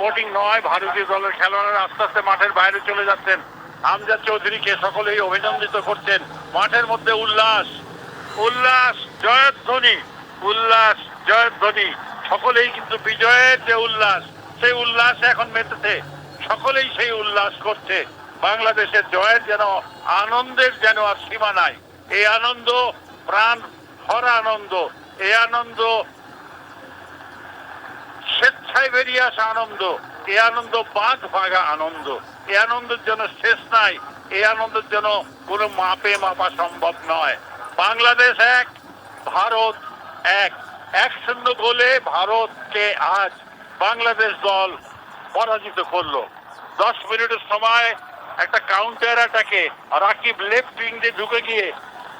Sporting নয়, ভারতীয় দলের খেলোয়াড়রা আস্তে আস্তে মাঠের বাইরে চলে যাচ্ছেন। আমজাদ চৌধুরীকে সকলেই অভিনন্দিত করছেন। মাঠের মধ্যে উল্লাস উল্লাস, জয়ধ্বনি উল্লাস, জয়ধ্বনি। সকলেই কিন্তু বিজয়ের যে উল্লাস, সেই উল্লাস এখন মেতেছে। সকলেই সেই উল্লাস করছে। বাংলাদেশের জয়ের যেন, আনন্দের যেন আর সীমা নাই। এই আনন্দ, প্রাণ ভরা আনন্দ। এই আনন্দ স্বেচ্ছায় বেরিয়ে আসা আনন্দ, এ আনন্দ বাঘ ভাগা আনন্দ। এ আনন্দের জন্য শেষ নাই এই আনন্দের জন্য কোনো মাপে মাপা সম্ভব নয়। বাংলাদেশ এক, ভারত এক। এক শূন্য গোলে ভারতকে আজ বাংলাদেশ দল পরাজিত করল। দশ মিনিটের সময় একটা কাউন্টার অ্যাটাকে রাকিব লেফট উইং দিয়ে ঢুকে গিয়ে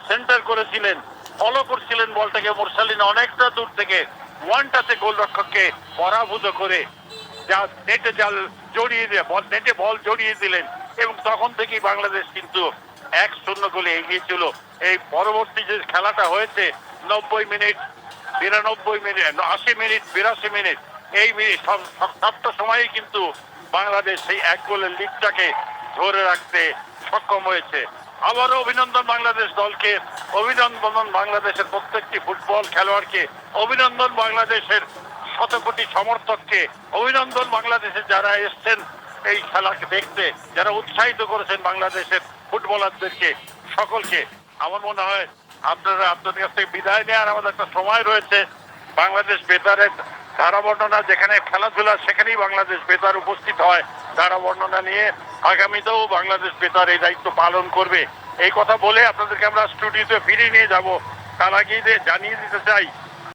সেন্টার করেছিলেন। ফলো করছিলেন বলটাকে মোরসালিন অনেকটা দূর থেকে ওয়ানটাতে গোলরক্ষককে পরাভূত করে যা নেটে জাল জড়িয়ে দিয়ে, বল নেটে বল জড়িয়ে দিলেন এবং তখন থেকেই বাংলাদেশ কিন্তু এক শূন্য গোলে এগিয়ে ছিল। এই পরবর্তী যে খেলাটা হয়েছে, নব্বই মিনিট, বিরানব্বই মিনিট আশি মিনিট, বিরাশি মিনিট, এই মিনিট সব- সবটা সময়ই কিন্তু বাংলাদেশ সেই এক গোলের লিগটাকে ধরে রাখতে সক্ষম হয়েছে। আবারও অভিনন্দন বাংলাদেশ দলকে। অভিনন্দন বাংলাদেশের প্রত্যেকটি ফুটবল খেলোয়াড়কে। অভিনন্দন বাংলাদেশের শত কোটি সমর্থককে। অভিনন্দন বাংলাদেশের যারা এসছেন এই খেলাকে দেখতে, যারা উৎসাহিত করেছেন বাংলাদেশের ফুটবলারদেরকে, সকলকে। আমার মনে হয় আপনারা আপনাদের কাছ থেকে বিদায় নেওয়ার আমাদের একটা সময় রয়েছে। বাংলাদেশ বেতারের ধারা বর্ণনা যেখানে খেলাধুলা, সেখানেই বাংলাদেশ বেতার উপস্থিত হয়। ধারা বর্ণনা নিয়ে আগামীতেও বাংলাদেশ বেতার এই দায়িত্ব পালন করবে। এই কথা বলে আপনাদেরকে আমরা স্টুডিওতে ফিরিয়ে নিয়ে যাব। তার আগেই জানিয়ে দিতে চাই